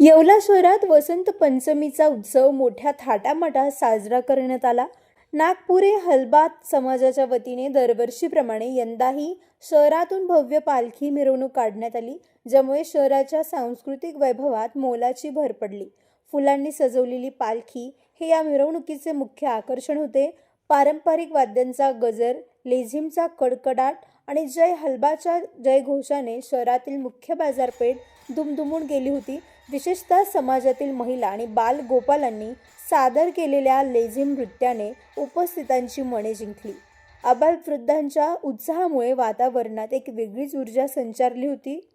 येवला शहरात वसंत पंचमीचा उत्सव मोठ्या थाटामाटात साजरा करण्यात आला. नागपुरे हलबात समाजाच्या वतीने दरवर्षीप्रमाणे यंदाही शहरातून भव्य पालखी मिरवणूक काढण्यात आली ज्यामुळे शहराच्या सांस्कृतिक वैभवात मोलाची भर पडली. फुलांनी सजवलेली पालखी हे या मिरवणुकीचे मुख्य आकर्षण होते. पारंपरिक वाद्यांचा गजर लेझिमचा कडकडाट आणि जय हलबाच्या जयघोषाने शहरातील मुख्य बाजारपेठ दुमदुमून गेली होती. विशेषतः समाजातील महिला आणि बाल गोपालांनी सादर केलेल्या लेझिम नृत्याने उपस्थितांची मने जिंकली. आबालवृद्धांच्या उत्साहामुळे वातावरणात एक वेगळीच ऊर्जा संचारली होती.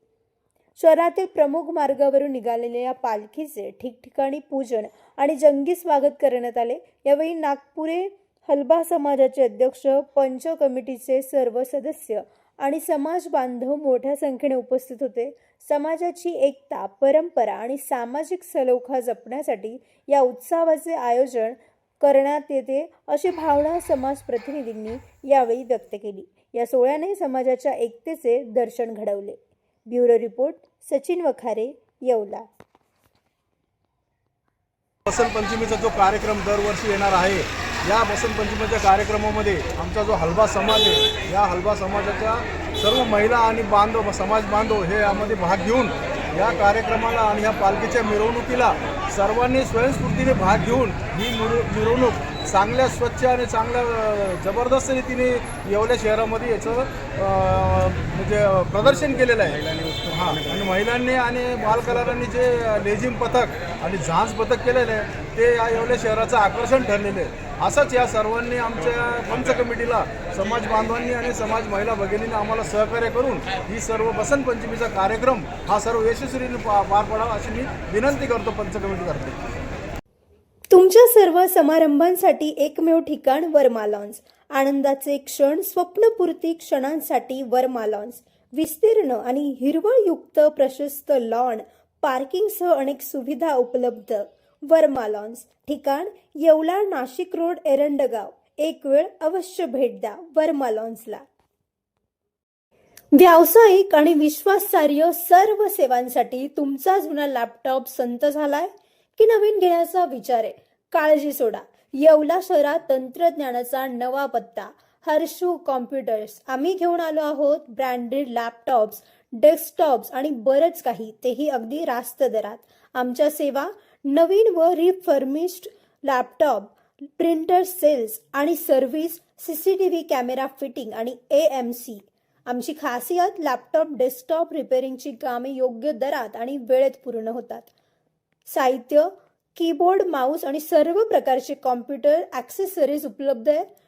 शहरातील प्रमुख मार्गावरून निघालेल्या या पालखीचे ठिकठिकाणी पूजन आणि जंगी स्वागत करण्यात आले. यावेळी नागपुरे हलबा समाजाचे अध्यक्ष पंच कमिटीचे सर्व सदस्य आणि समाज बांधव मोठ्या संख्येने उपस्थित होते. समाजाची एकता परंपरा आणि सामाजिक सलोखा जपण्यासाठी या उत्सवाचे आयोजन करण्यात येते अशी भावना समाज प्रतिनिधींनी यावेळी व्यक्त केली. या सोहळ्याने समाजाच्या एकतेचे दर्शन घडवले. Bureau report Sachin Wakhare Yeola. वसंत पंचमीचा जो कार्यक्रम दरवर्षी येणार आहे या वसंत पंचमीच्या कार्यक्रमामध्ये आमचा जो हलबा समाज आहे या हलबा समाजाच्या सर्व महिला आणि बांधव समाज बांधव हे यामध्ये भाग घेऊन या कार्यक्रमाला आणि ह्या पालखीच्या मिरवणुकीला सर्वांनी स्वयंस्फूर्तीने भाग घेऊन ही मिरव मिरवणूक चांगल्या स्वच्छ आणि चांगल्या जबरदस्त रीतीने येवल्या शहरामध्ये याचं म्हणजे प्रदर्शन केलेलं आहे. हां. आणि महिलांनी आणि बालकलाकारांनी जे लेझिम पथक आणि झांज पथक केलेलं आहे ते या येवल्या शहराचं आकर्षण ठरलेलं आहे. असंच या सर्वांनी आमच्या पंच कमिटीला समाज बांधवांनी आणि समाज महिला भगिनींनी आम्हाला सहकार्य करून ही सर्व वसंत पंचमीचा कार्यक्रम हा सर्व यशस्वीने पार पडावा अशी मी विनंती करतो पंच कमिटी करते तुमच्या सर्व समारंभांसाठी एकमेव ठिकाण वर्मा लॉन्स. आनंदाचे क्षण स्वप्नपूर्ती क्षणांसाठी वर्मा लॉन्स. विस्तीर्ण आणि हिरवळयुक्त प्रशस्त लॉन पार्किंगसह अनेक सुविधा उपलब्ध. वर्मा लॉन्स ठिकाण येवला नाशिक रोड एरंडगाव. एक वेळ अवश्य भेट द्या वर्मा लॉन्सला व्यावसायिक आणि विश्वासार्ह सर्व सेवांसाठी तुमचा जुना लॅपटॉप संत झालाय? की नवीन घेण्याचा विचार आहे? काळजी सोडा. येवला शहरात तंत्रज्ञानाचा नवा पत्ता. हर्षू कॉम्प्युटर्स. आम्ही घेऊन आलो आहोत ब्रँडेड लॅपटॉप्स डेस्कटॉप्स आणि बरंच काही. तेही अगदी रास्त दरात. आमच्या सेवा नवीन व रिफर्मिश्ड लॅपटॉप प्रिंटर सेल्स आणि service C C T V camera fitting आणि ए एम सी आमची खासियत लॅपटॉप डेस्कटॉप रिपेअरिंगची कामे योग्य दरात आणि वेळेत पूर्ण होतात. साहित्य कीबोर्ड माऊस आणि सर्व प्रकारचे कॉम्प्युटर ॲक्सेसरीज उपलब्ध आहे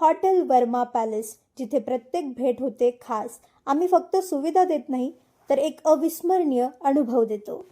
हॉटेल वर्मा पॅलेस जिथे प्रत्येक भेट होते खास. आम्ही फक्त सुविधा देत नाही तर एक अविस्मरणीय अनुभव देतो.